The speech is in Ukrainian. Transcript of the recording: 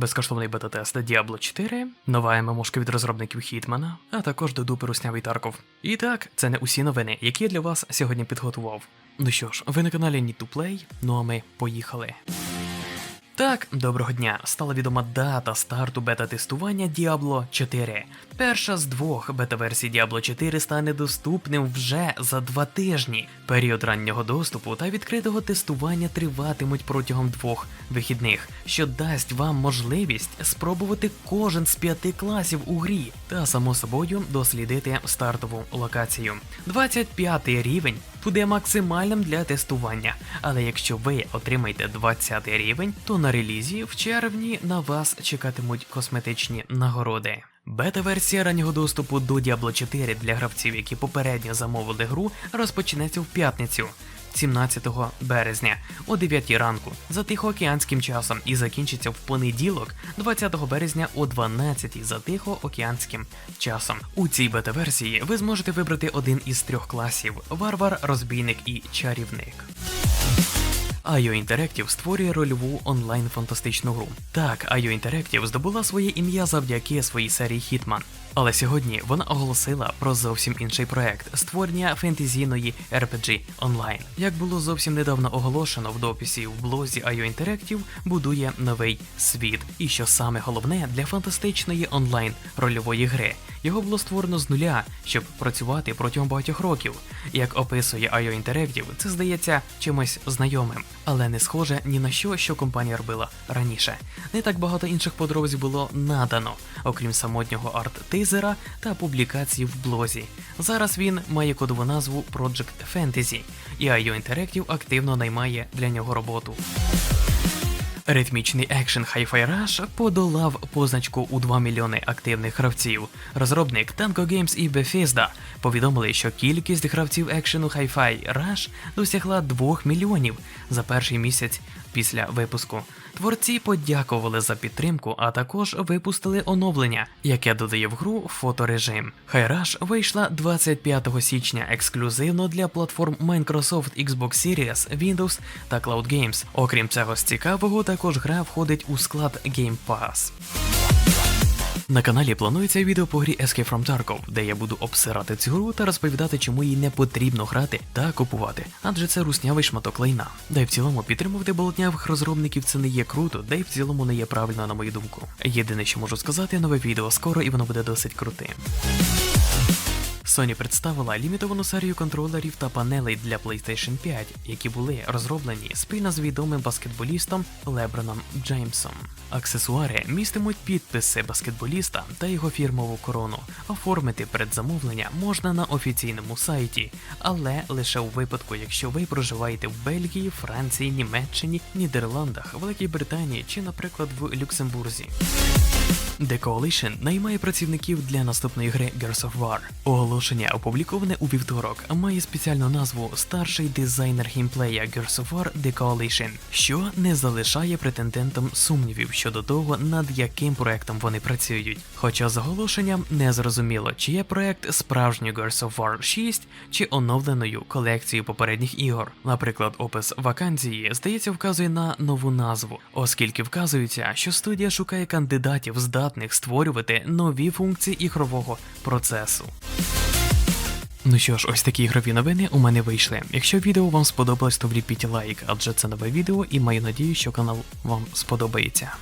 безкоштовний бета-тест Diablo 4, нова ММОшка від розробників Хітмана, а також до дупи руснявий Тарков. І так, це не усі новини, які я для вас сьогодні підготував. Ну що ж, ви на каналі Need to Play, ну а ми поїхали. Так, доброго дня. Стала відома дата старту бета-тестування Diablo 4. Перша з двох бета-версій Diablo 4 стане доступним вже за два тижні. Період раннього доступу та відкритого тестування триватимуть протягом двох вихідних, що дасть вам можливість спробувати кожен з п'яти класів у грі та само собою дослідити стартову локацію. 25 рівень буде максимальним для тестування, але якщо ви отримаєте 20 рівень, то на релізі в червні на вас чекатимуть косметичні нагороди. Бета-версія раннього доступу до Diablo 4 для гравців, які попередньо замовили гру, розпочнеться в п'ятницю. 17 березня о 9 ранку за тихоокеанським часом і закінчиться в понеділок, 20 березня о 12 за тихоокеанським часом. У цій бета-версії ви зможете вибрати один із трьох класів: варвар, розбійник і чарівник. IO Interactive створює рольову онлайн-фантастичну гру. Так, IO Interactive здобула своє ім'я завдяки своїй серії Hitman. Але сьогодні вона оголосила про зовсім інший проект створення фентезійної RPG онлайн. Як було зовсім недавно оголошено в дописі в блозі IO Interactive будує новий світ. І що саме головне для фантастичної онлайн рольової гри. Його було створено з нуля, щоб працювати протягом багатьох років. Як описує IO Interactive, це здається чимось знайомим, але не схоже ні на що, що компанія робила раніше. Не так багато інших подробиць було надано, окрім самотнього арт-тизера та публікацій в блозі. Зараз він має кодову назву Project Fantasy, і IO Interactive активно наймає для нього роботу. Ритмічний екшен Hi-Fi Rush подолав позначку у 2 мільйони активних гравців. Розробник Tango Games і Bethesda повідомили, що кількість гравців екшену Hi-Fi Rush досягла 2 мільйонів за перший місяць після випуску. Творці подякували за підтримку, а також випустили оновлення, яке додає в гру фоторежим. Хайраш вийшла 25 січня ексклюзивно для платформ Microsoft Xbox Series, Windows та Cloud Games. Окрім цього з цікавого, також гра входить у склад Game Pass. На каналі планується відео по грі Escape from Tarkov, де я буду обсирати цю гру та розповідати, чому її не потрібно грати та купувати, адже це руснявий шматок лайна. Да й в цілому підтримувати болотнявих розробників це не є круто, да й в цілому не є правильно на мою думку. Єдине, що можу сказати, нове відео скоро і воно буде досить крутим. Sony представила лімітовану серію контролерів та панелей для PlayStation 5, які були розроблені спільно з відомим баскетболістом Леброном Джеймсом. Аксесуари містимуть підписи баскетболіста та його фірмову корону. Оформити передзамовлення можна на офіційному сайті, але лише у випадку, якщо ви проживаєте в Бельгії, Франції, Німеччині, Нідерландах, Великій Британії чи, наприклад, в Люксембурзі. The Coalition наймає працівників для наступної гри Gears of War. Оголошення, опубліковане у вівторок, має спеціальну назву Старший дизайнер геймплея Gears of War The Coalition, що не залишає претендентам сумнівів щодо того, над яким проектом вони працюють. Хоча з оголошенням не зрозуміло, чи є проект справжньої Gears of War 6 чи оновленою колекцією попередніх ігор. Наприклад, опис вакансії, здається, вказує на нову назву, оскільки вказується, що студія шукає кандидатів, здатних створювати нові функції ігрового процесу. Ну що ж, ось такі ігрові новини у мене вийшли. Якщо відео вам сподобалось, то вліпіть лайк, адже це нове відео і маю надію, що канал вам сподобається.